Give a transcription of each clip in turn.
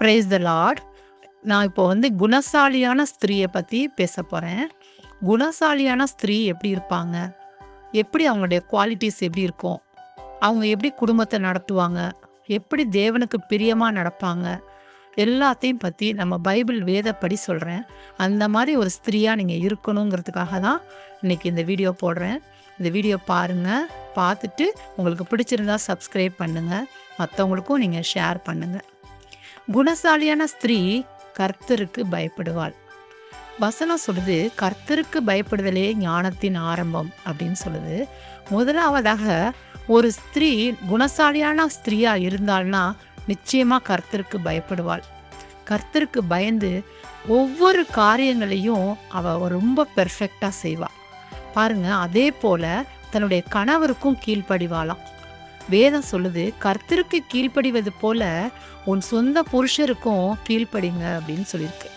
Price த Lord நான் இப்போ வந்து குணசாலியான ஸ்திரீயை பற்றி பேச போகிறேன் குணசாலியான ஸ்திரீ எப்படி இருப்பாங்க? எப்படி அவங்களுடைய குவாலிட்டிஸ் எப்படி இருக்கும்? அவங்க எப்படி குடும்பத்தை நடத்துவாங்க? எப்படி தேவனுக்கு பிரியமாக நடப்பாங்க? எல்லாத்தையும் பற்றி நம்ம பைபிள் வேதப்படி சொல்கிறேன் அந்த மாதிரி ஒரு ஸ்திரீயாக நீங்கள் இருக்கணுங்கிறதுக்காக தான் இன்றைக்கி இந்த வீடியோ போடுறேன். இந்த வீடியோ பாருங்கள் பார்த்துட்டு உங்களுக்கு பிடிச்சிருந்தா சப்ஸ்கிரைப் பண்ணுங்கள் மற்றவங்களுக்கும் நீங்கள் ஷேர் பண்ணுங்கள் குணசாலியான ஸ்திரீ கர்த்தருக்கு பயப்படுவாள். வசனம் சொல்லுது கர்த்தருக்கு பயப்படுதலே ஞானத்தின் ஆரம்பம் அப்படின்னு சொல்லுது. முதலாவதாக ஒரு ஸ்திரீ குணசாலியான ஸ்திரீயா இருந்தாள்னா நிச்சயமா கர்த்தருக்கு பயப்படுவாள். கர்த்தருக்கு பயந்து ஒவ்வொரு காரியங்களையும் அவ ரொம்ப பெர்ஃபெக்டா செய்வா. பாருங்க அதே போல தன்னுடைய கணவருக்கும் கீழ்ப்படிவாளாம். வேதம் சொல்லுது கர்த்தருக்கு கீழ்ப்படிவது போல உன் சொந்த புருஷருக்கும் கீழ்ப்படிங்க அப்படின்னு சொல்லியிருக்கு.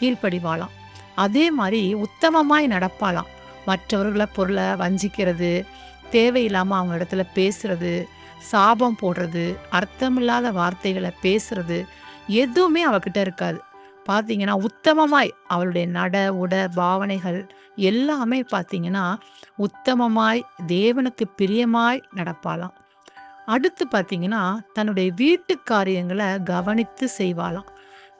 கீழ்ப்படிவாளாம். அதே மாதிரி உத்தமமாய் நடப்பாளாம். மற்றவர்களை பொருளை வஞ்சிக்கிறது தேவையில்லாமல் அவங்க இடத்துல பேசுறது சாபம் போடுறது அர்த்தமில்லாத வார்த்தைகளை பேசுறது எதுவுமே அவகிட்ட இருக்காது. பார்த்தீங்கன்னா உத்தமமாய் அவளுடைய நட உட பாவனைகள் எல்லாமே பார்த்தீங்கன்னா உத்தமமாய் தேவனுக்கு பிரியமாய் நடப்பாளாம். அடுத்து பார்த்தீங்கன்னா தன்னுடைய வீட்டு காரியங்களை கவனித்து செய்வாளாம்.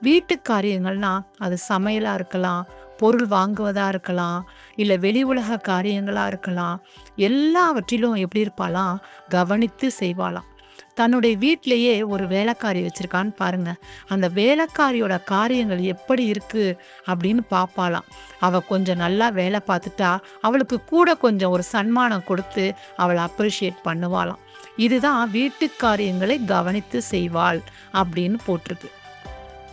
வீட்டு காரியங்கள்னா அது சமையலாக இருக்கலாம் பொருள் வாங்குவதாக இருக்கலாம் இல்லை வெளி உலக காரியங்களாக இருக்கலாம் எல்லாவற்றிலும் எப்படி இருப்பாளாம்? கவனித்து செய்வாளாம். தன்னுடைய வீட்டிலேயே ஒரு வேலைக்காரி வச்சுருக்கான்னு பாருங்க. அந்த வேலைக்காரியோட காரியங்கள் எப்படி இருக்குது அப்படின்னு பார்ப்பாளாம். அவள் கொஞ்சம் நல்லா வேலை பார்த்துட்டா அவளுக்கு கூட கொஞ்சம் ஒரு சன்மானம் கொடுத்து அவளை அப்ரிஷியேட் பண்ணுவாளாம். இதுதான் வீட்டு காரியங்களை கவனித்து செய்வாள் அப்படின்னு போட்டிருக்கு.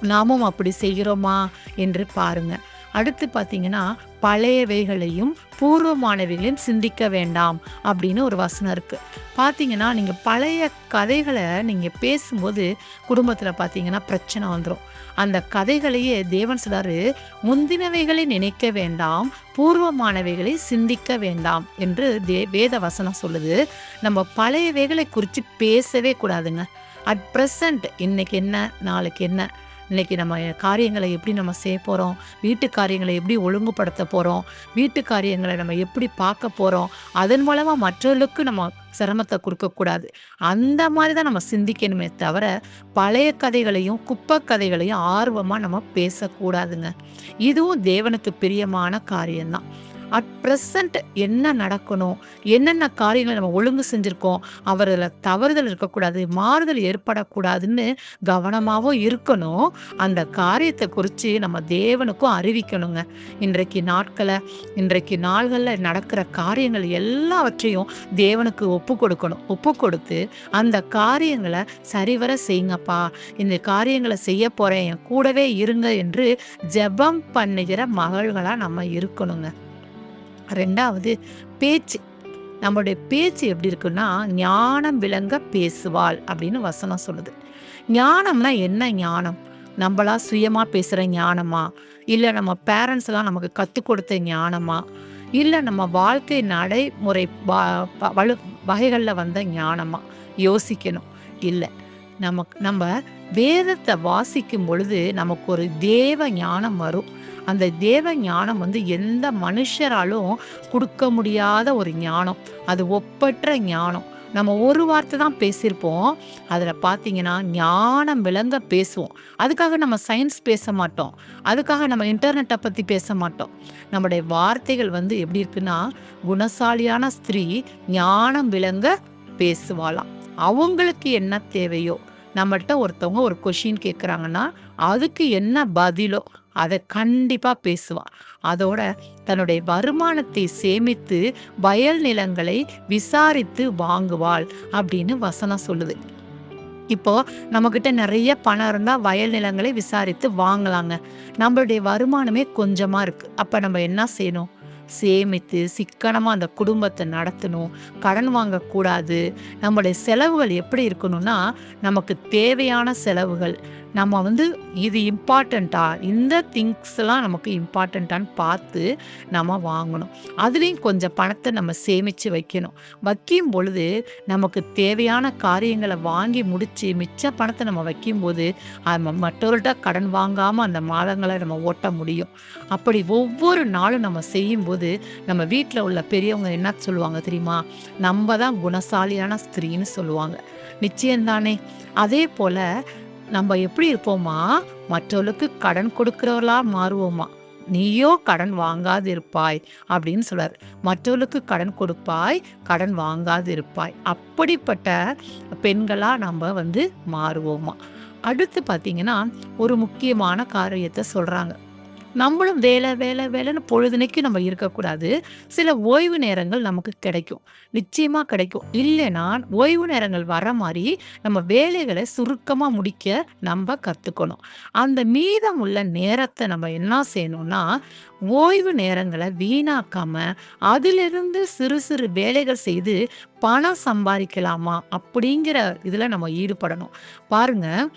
நாமும் அப்படி செய்கிறோமா என்று பாருங்கள் அடுத்து பார்த்தீங்கன்னா பழையவைகளையும் பூர்வமானவைகளையும் சிந்திக்க வேண்டாம் அப்படின்னு ஒரு வசனம் இருக்குது பார்த்தீங்கன்னா நீங்கள் பழைய கதைகளை நீங்கள் பேசும்போது குடும்பத்தில் பார்த்தீங்கன்னா பிரச்சனை வந்துடும் அந்த கதைகளையே தேவன் சொல்றாரு முந்தினவைகளை நினைக்க வேண்டாம் பூர்வமானவைகளை சிந்திக்க வேண்டாம் என்று தே வேத வசனம் சொல்லுது. நம்ம பழையவைகளை குறித்து பேசவே கூடாதுங்க. அட் ப்ரெசண்ட் இன்னைக்கு என்ன நாளைக்கு என்ன? இன்னைக்கு நம்ம காரியங்களை எப்படி நம்ம செய்ய போகிறோம் வீட்டு காரியங்களை எப்படி ஒழுங்குபடுத்த போகிறோம் வீட்டு காரியங்களை நம்ம எப்படி பார்க்க போகிறோம் அதன் மூலமாக மற்றவர்களுக்கு நம்ம சிரமத்தை கொடுக்கக்கூடாது அந்த மாதிரி தான் நம்ம சிந்திக்கணுமே தவிர பழைய கதைகளையும் குப்பை கதைகளையும் ஆர்வமாக நம்ம பேசக்கூடாதுங்க இதுவும் தேவனுக்கு பிரியமான காரியம்தான். அட் ப்ரெசண்ட் என்ன நடக்கணும்? என்னென்ன காரியங்களை நம்ம ஒழுங்கு செஞ்சுருக்கோம்? அவரில் தவறுதல் இருக்கக்கூடாது மாறுதல் ஏற்படக்கூடாதுன்னு கவனமாகவும் இருக்கணும். அந்த காரியத்தை குறித்து நம்ம தேவனுக்கும் அறிவிக்கணுங்க. இன்றைக்கு நாட்களை இன்றைக்கு நாள்களில் நடக்கிற காரியங்கள் எல்லாவற்றையும் தேவனுக்கு ஒப்பு கொடுக்கணும். ஒப்பு கொடுத்து அந்த காரியங்களை சரிவர செய்யுங்கப்பா. இந்த காரியங்களை செய்ய போகிறேன் என் கூடவே இருங்க என்று ஜெபம் பண்ணுகிற மகள்களாக நம்ம இருக்கணுங்க. ரெண்டாவது பேச்சு. நம்மளுடைய பேச்சு எப்படி இருக்குன்னா ஞானம் விளங்க பேசுவாள் அப்படின்னு வசனம் சொல்லுது. ஞானம்னா என்ன ஞானம்? நம்மளா சுயமாக பேசுகிற ஞானமா? இல்லை நம்ம பேரண்ட்ஸ்லாம் நமக்கு கற்றுக் கொடுத்த ஞானமா? இல்லை நம்ம வாழ்க்கை நடைமுறை வலு வகைகளில் வந்த ஞானமா? யோசிக்கணும். இல்லை. நமக்கு நம்ம வேதத்தை வாசிக்கும் பொழுது நமக்கு ஒரு தேவ ஞானம் வரும். அந்த தேவ ஞானம் வந்து எந்த மனுஷராலும் கொடுக்க முடியாத ஒரு ஞானம். அது ஒப்பற்ற ஞானம். நம்ம ஒரு வார்த்தை தான் பேசியிருப்போம். அதில் பார்த்தீங்கன்னா ஞானம் விளங்க பேசுவோம். அதுக்காக நம்ம சயின்ஸ் பேச மாட்டோம். அதுக்காக நம்ம இன்டர்நெட்டை பற்றி பேச மாட்டோம். நம்முடைய வார்த்தைகள் வந்து எப்படி இருக்குன்னா குணசாலியான ஸ்திரீ ஞானம் விளங்க பேசுவாளாம். அவங்களுக்கு என்ன தேவையோ? நம்மள்கிட்ட ஒருத்தவங்க ஒரு கொஷின் கேட்குறாங்கன்னா அதுக்கு என்ன பதிலோ? அதை கண்டிப்பாக பேசுவாள் அதோட தன்னுடைய வருமானத்தை சேமித்து வயல் நிலங்களை விசாரித்து வாங்குவாள் அப்படின்னு வசனம் சொல்லுது. இப்போ நம்மக்கிட்ட நிறைய பணம் இருந்தால் வயல் நிலங்களை விசாரித்து வாங்கலாங்க. நம்மளுடைய வருமானமே கொஞ்சமாக இருக்குது அப்போ நம்ம என்ன செய்யணும்? சேமித்து சிக்கனமாக அந்த குடும்பத்தை நடத்தணும். கடன் வாங்கக்கூடாது. நம்மளுடைய செலவுகள் எப்படி இருக்கணும்னா நமக்கு தேவையான செலவுகள் நம்ம வந்து இது இம்பார்ட்டண்ட்டா இந்த திங்ஸ்லாம் நமக்கு இம்பார்ட்டண்ட்டான்னு பார்த்து நம்ம வாங்கணும். அதுலேயும் கொஞ்சம் பணத்தை நம்ம சேமித்து வைக்கணும். வைக்கும் பொழுது நமக்கு தேவையான காரியங்களை வாங்கி முடித்து மிச்ச பணத்தை நம்ம வைக்கும்போது மற்றவர்கிட்ட கடன் வாங்காமல் அந்த மாதங்களை நம்ம ஓட்ட முடியும். அப்படி ஒவ்வொரு நாளும் நம்ம செய்யும்போது நம்ம வீட்டில் உள்ள பெரியவங்க என்ன சொல்லுவாங்க தெரியுமா? நம்ம தான் குணசாலியான ஸ்திரீன்னு சொல்லுவாங்க. நிச்சயம்தானே? அதே போல் நம்ம எப்படி இருப்போமா? மற்றவர்களுக்கு கடன் கொடுக்கிறவர்களா மாறுவோமா? நீயோ கடன் வாங்காது இருப்பாய் அப்படின்னு சொல்றார். மற்றவர்களுக்கு கடன் கொடுப்பாய் கடன் வாங்காது இருப்பாய் அப்படிப்பட்ட பெண்களா நம்ம வந்து மாறுவோமா? அடுத்து பார்த்தீங்கன்னா ஒரு முக்கியமான காரியத்தை சொல்றாங்க. நம்மளும் வேலை வேலை வேலைன்னு பொழுதுனைக்கும் நம்ம இருக்கக்கூடாது. சில ஓய்வு நேரங்கள் நமக்கு கிடைக்கும். நிச்சயமாக கிடைக்கும். இல்லைன்னா ஓய்வு நேரங்கள் வர மாதிரி நம்ம வேலைகளை சுருக்கமாக முடிக்க நம்ம கற்றுக்கணும் அந்த மீதம் உள்ள நேரத்தை நம்ம என்ன செய்யணும்னா ஓய்வு நேரங்களை வீணாக்காம அதிலிருந்து சிறு சிறு வேலைகள் செய்து பணம் சம்பாதிக்கலாமா அப்படிங்கிற இதில் நம்ம ஈடுபடணும். பாருங்க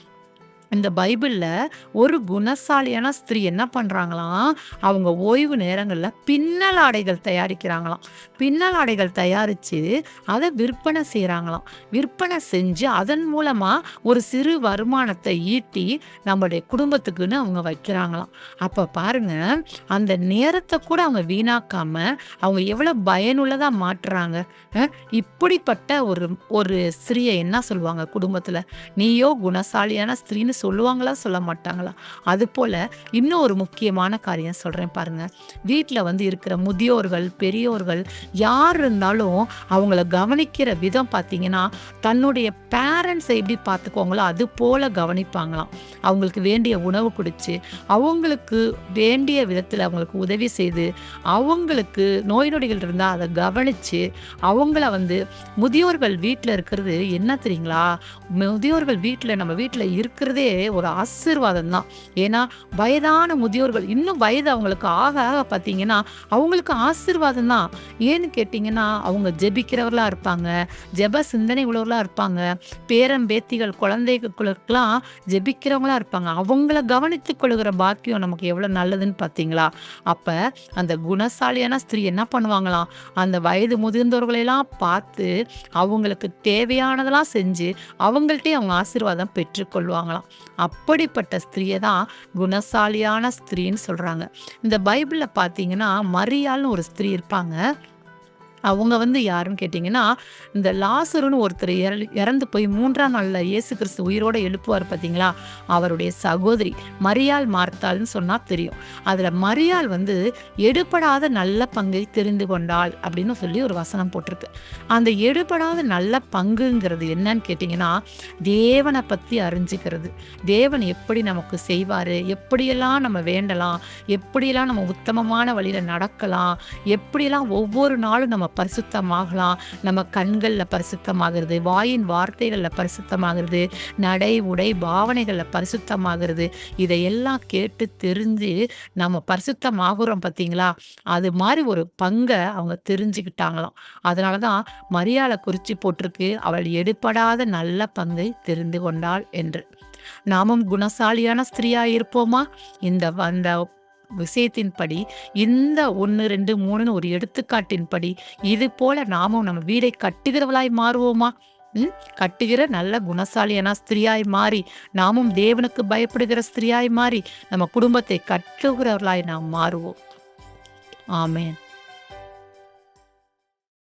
இந்த பைபிளில் ஒரு குணசாலியான ஸ்திரீ என்ன பண்ணுறாங்களாம் அவங்க ஓய்வு நேரங்களில் பின்னல் ஆடைகள் தயாரிக்கிறாங்களாம். பின்னல் ஆடைகள் தயாரித்து அதை விற்பனை செய்கிறாங்களாம் விற்பனை செஞ்சு அதன் மூலமாக ஒரு சிறு வருமானத்தை ஈட்டி நம்மளுடைய குடும்பத்துக்குன்னு அவங்க வைக்கிறாங்களாம். அப்போ பாருங்க அந்த நேரத்தை கூட அவங்க வீணாக்காமல் அவங்க எவ்வளோ பயனுள்ளதாக மாற்றுறாங்க. இப்படிப்பட்ட ஒரு ஒரு ஸ்திரீயை என்ன சொல்லுவாங்க குடும்பத்தில்? நீயோ குணசாலியான ஸ்திரீன்னு சொல்லுவாங்களா சொல்ல மாட்டாங்களா? அது போல் இன்னும் ஒரு முக்கியமான காரியம் சொல்கிறேன் பாருங்கள் வீட்டில் வந்து இருக்கிற முதியோர்கள் பெரியோர்கள் யார் இருந்தாலும் அவங்கள கவனிக்கிற விதம் பார்த்தீங்கன்னா தன்னுடைய பேரண்ட்ஸை எப்படி பார்த்துக்குவாங்களோ அது போல் கவனிப்பாங்களாம். அவங்களுக்கு வேண்டிய உணவு கொடுத்து அவங்களுக்கு வேண்டிய விதத்தில் அவங்களுக்கு உதவி செய்து அவங்களுக்கு நோய் நொடிகள் இருந்தால் அதை கவனித்து அவங்கள வந்து முதியோர்கள் வீட்டில் இருக்கிறது என்ன தெரியுங்களா? முதியோர்கள் வீட்டில் நம்ம வீட்டில் இருக்கிறதே ஒரு ஆசீர்வாதம் தான். ஏன்னா வயதான முதியோர்கள் இன்னும் வயது அவங்களுக்கு ஆக ஆக பார்த்தீங்கன்னா அவங்களுக்கு ஆசீர்வாதம் தான். ஏன்னு கேட்டிங்கன்னா அவங்க ஜெபிக்கிறவர்களாக இருப்பாங்க ஜெப சிந்தனை உள்ளவர்களாக இருப்பாங்க பேரம்பேத்திகள் குழந்தைகளுக்கெல்லாம் ஜெபிக்கிறவங்களா இருப்பாங்க. அவங்கள கவனித்து கொள்கிற பாக்கியம் நமக்கு எவ்வளோ நல்லதுன்னு பார்த்தீங்களா அப்போ அந்த குணசாலியான ஸ்திரீ என்ன பண்ணுவாங்களாம்? அந்த வயது முதிர்ந்தவர்களெல்லாம் பார்த்து அவங்களுக்கு தேவையானதெல்லாம் செஞ்சு அவங்கள்ட்டே அவங்க ஆசீர்வாதம் பெற்றுக்கொள்வாங்களாம் அப்படிப்பட்ட ஸ்திரீயை தான் குணசாலியான ஸ்திரீன்னு சொல்கிறாங்க இந்த பைபிளில் பார்த்தீங்கன்னா மரியாள்னு ஒரு ஸ்திரீ இருப்பாங்க. அவங்க வந்து யாருன்னு கேட்டிங்கன்னா இந்த லாசருன்னு ஒருத்தர் இறந்து போய் மூன்றாம் நாளில் இயேசு கிறிஸ்து உயிரோடு எழுப்புவார் பார்த்தீங்களா அவருடைய சகோதரி மரியாள் மார்த்தாள்னு சொன்னால் தெரியும். அதில் மரியாள் வந்து எடுபடாத நல்ல பங்கை தெரிந்து கொண்டாள் அப்படின்னு சொல்லி ஒரு வசனம் போட்டிருக்கு. அந்த எடுபடாத நல்ல பங்குங்கிறது என்னன்னு கேட்டிங்கன்னா தேவனை பற்றி அறிஞ்சிக்கிறது. தேவன் எப்படி நமக்கு செய்வார்? எப்படியெல்லாம் நம்ம வேண்டலாம்? எப்படியெல்லாம் நம்ம உத்தமமான வழியில் நடக்கலாம்? எப்படியெல்லாம் ஒவ்வொரு நாளும் நம்ம பரிசுத்தமாகலாம். நம்ம கண்களில் பரிசுத்தமாகிறது வாயின் வார்த்தைகளில் பரிசுத்தமாகிறது நடை உடை பாவனைகளில் பரிசுத்தமாகிறது. இதையெல்லாம் கேட்டு தெரிஞ்சு நம்ம பரிசுத்தமாகிறோம் பார்த்தீங்களா அது மாதிரி ஒரு பங்கை அவங்க தெரிஞ்சுக்கிட்டாங்களாம். அதனால தான் மரியாதை குறித்து போட்டிருக்கு. அவள் எடுப்படாத நல்ல பங்கை தெரிந்து கொண்டாள் என்று. நாமும் குணசாலியான ஸ்திரீயாக இருப்போமா? இந்த அந்த விஷயத்தின்படி இந்த ஒன்று ரெண்டு மூணுன்னு ஒரு எடுத்துக்காட்டின்படி இது போல நாமும் நம்ம வீடை கட்டுகிறவளாய் மாறுவோமா? ம் கட்டுகிற நல்ல குணசாலியான ஸ்திரியாய் மாறி நாமும் தேவனுக்கு பயப்படுகிற ஸ்திரியாய் மாறி நம்ம குடும்பத்தை கட்டுகிறவர்களாய் நாம் மாறுவோம். ஆமேன்.